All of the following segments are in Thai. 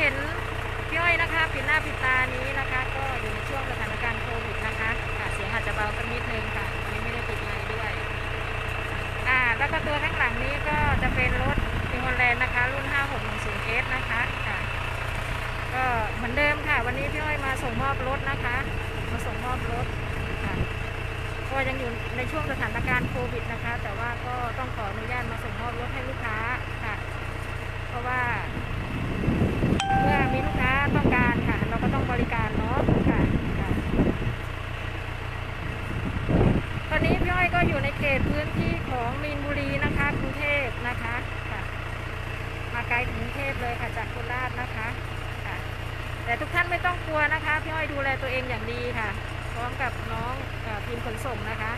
เห็นพี่อ้อยนะคะปิดหน้าปิดตานี้นะคะ ก็อยู่ในช่วงสถานการณ์โควิดนะคะเสียงอาจจะเบาสักนิดนึงค่ะวันนี้ไม่ได้ปิดไมค์ด้วยอ่าแล้วก็ตัวข้างหลังนี้ก็จะเป็นรถนิวฮอลแลนด์นะคะ รุ่น 5610S นะคะค่ะก็เหมือนเดิมค่ะ วันนี้พี่อ้อยมาส่งมอบรถนะคะ มาส่งมอบรถค่ะก็ยังอยู่ในช่วงสถานการณ์โควิดนะคะ แต่ว่าก็ต้องขออนุญาตมาส่งมอบรถให้ลูกค้าค่ะ เพราะว่า เมื่อมีลูกค้าต้องการค่ะ เราก็ต้องบริการเนาะค่ะตอนนี้พี่อ้อยก็อยู่ในเขตพื้นที่ของมีนบุรีนะคะกรุงเทพนะคะค่ะมาไกลถึงกรุงเทพเลยค่ะจากโคราชนะคะค่ะ แต่ทุกท่านไม่ต้องกลัวนะคะพี่อ้อยดูแลตัวเองอย่างดีค่ะ พร้อมกับน้องอทีมขนส่งนะคะ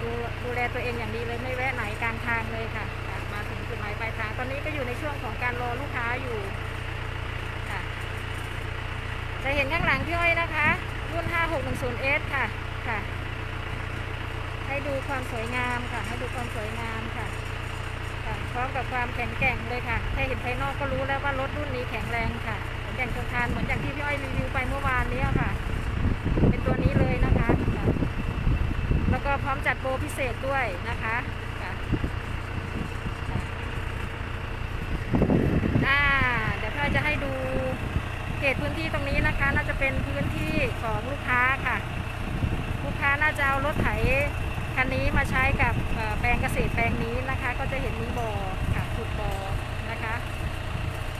ดูดูแลตัวเองอย่างดีเลยไม่แวะไหนกลางทางเลยค่ะ มาถึงจุดหมายปลายทาง ตอนนี้ก็อยู่ในช่วงของการรอลูกค้าอยู่ จะเห็นข้างหลังพี่อ้อยนะคะ รุ่น 5610S ค่ะ ค่ะ ให้ดูความสวยงามค่ะ ให้ดูความสวยงามค่ะค่ะ พร้อมกับความแข็งแกร่งเลยค่ะ แค่เห็นภายนอกก็รู้แล้วว่ารถรุ่นนี้แข็งแรงค่ะ แข็งแกร่งทนทานเหมือนอย่างที่พี่อ้อยรีวิวไปเมื่อวานนี้ค่ะ เป็นตัวนี้เลยนะคะ แล้วก็พร้อมจัดโปรพิเศษด้วยนะคะค่ะค่ะอ่าเดี๋ยวพี่อ้อยจะให้ดู เขตพื้นที่ตรงนี้นะคะ น่าจะเป็นพื้นที่ของลูกค้าค่ะ ลูกค้าน่าจะเอารถไถคันนี้มาใช้กับแปลงเกษตรแปลงนี้นะคะ ก็จะเห็นมีบ่อค่ะขุดบ่อนะคะ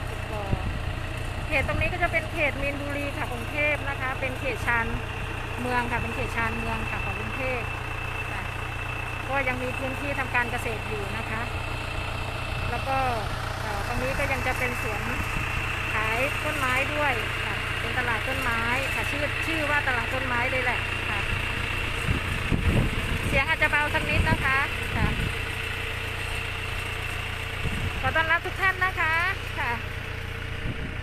ขุดบ่อเขตตรงนี้ก็จะเป็นเขตมีนบุรีค่ะกรุงเทพนะคะ เป็นเขตชานเมืองค่ะเป็นเขตชานเมืองค่ะของกรุงเทพก็ยังมีพื้นที่ทำการเกษตรอยู่นะคะ แล้วก็ตรงนี้ก็ยังจะเป็นสวน ต้นไม้ด้วยค่ะเป็นตลาดต้นไม้ค่ะชื่อชื่อว่าตลาดต้นไม้เลยแหละค่ะ เสียงอาจจะเบาสักนิดนะคะค่ะขอต้อนรับทุกท่านนะคะค่ะ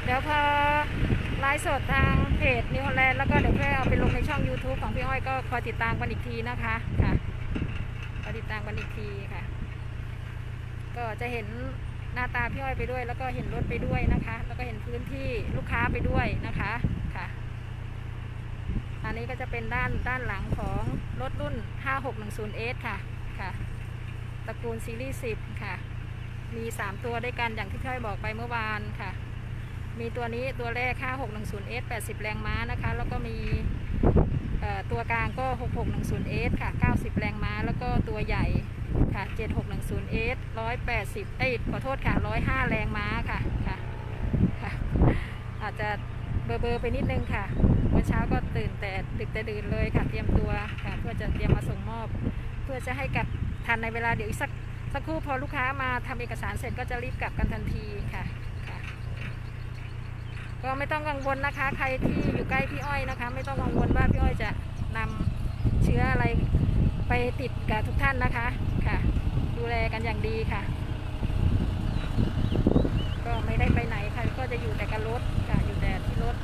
เดี๋ยวพอไลฟ์สดทางเพจนิวฮอลแลนด์แล้วก็เดี๋ยวเพื่อเอาไปลงในช่อง YouTube ของพี่อ้อยก็คอยติดตามกันอีกทีนะคะค่ะคอยติดตามกันอีกทีค่ะ ก็จะเห็น หน้าตาพี่อ้อยไปด้วย แล้วก็เห็นรถไปด้วยนะคะ แล้วก็เห็นพื้นที่ลูกค้าไปด้วยนะคะค่ะ อันนี้ก็จะเป็นด้านด้านหลังของรถรุ่น 5610S ค่ะค่ะ ตระกูลซีรีส์10 ค่ะ มี 3 ตัวด้วยกันอย่างที่พี่อ้อยบอกไปเมื่อวานค่ะ มีตัวนี้ตัวแรก 5610S 80 แรงม้านะคะ แล้วก็มี ตัวกลางก็ 6610S ค่ะ 90 แรงม้า แล้วก็ตัวใหญ่ค่ะ 7610S 180 เอ้ย ขอโทษค่ะ 105 แรงม้าค่ะค่ะค่ะ อาจจะเบอร์เบอร์ไปนิดนึงค่ะเมื่อเช้าก็ตื่นแต่ดึกแต่ดื่นเลยค่ะ เตรียมตัวค่ะ เพื่อจะเตรียมมาส่งมอบ เพื่อจะให้กลับทันในเวลาเดี๋ยวอีกสักสักครู่พอลูกค้ามาทำเอกสารเสร็จก็จะรีบกลับกันทันทีค่ะ ก็ไม่ต้องกังวลนะคะ ใครที่อยู่ใกล้พี่อ้อยนะคะ ไม่ต้องกังวลว่าพี่อ้อยจะนำเชื้ออะไรไปติดกับทุกท่านนะคะค่ะ ดูแลกันอย่างดีค่ะ ก็ไม่ได้ไปไหนค่ะ ก็จะอยู่แต่กับรถค่ะ อยู่แต่ที่รถ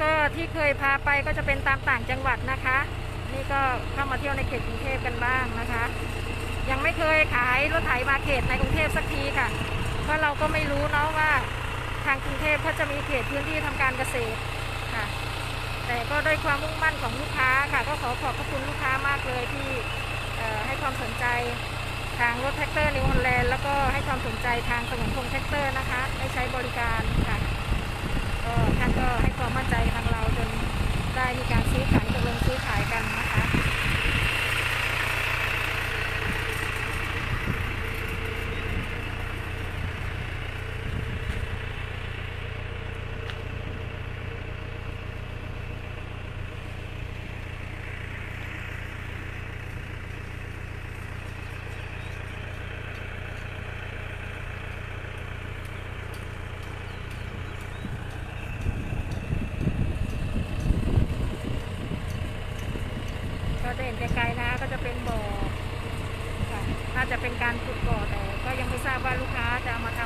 ก็ที่เคยพาไปก็จะเป็นตามต่างจังหวัดนะคะ นี่ก็เข้ามาเที่ยวในเขตกรุงเทพกันบ้างนะคะ ยังไม่เคยขายรถไถมาเขตในกรุงเทพสักทีค่ะ เพราะเราก็ไม่รู้เนาะว่าทางกรุงเทพเขาจะมีเขตพื้นที่ทำการเกษตรค่ะ แต่ก็ด้วยความมุ่งมั่นของลูกค้าค่ะ ก็ขอขอบพระคุณลูกค้ามากเลยที่ให้ความสนใจทางรถแท็กเตอร์นิวฮอลแลนด์แล้วก็ให้ความสนใจทางสมุนพงแท็กเตอร์นะคะได้ใช้บริการค่ะก็ท่านก็ให้ความมั่นใจทางเราจนได้มีการซื้อขายตกลงซื้อขายกันนะคะ ก็จะเห็น ไกลๆนะก็จะเป็นบ่อค่ะน่าจะเป็นการขุดบ่อแต่ก็ยังไม่ทราบว่าลูกค้าจะเอามาทำ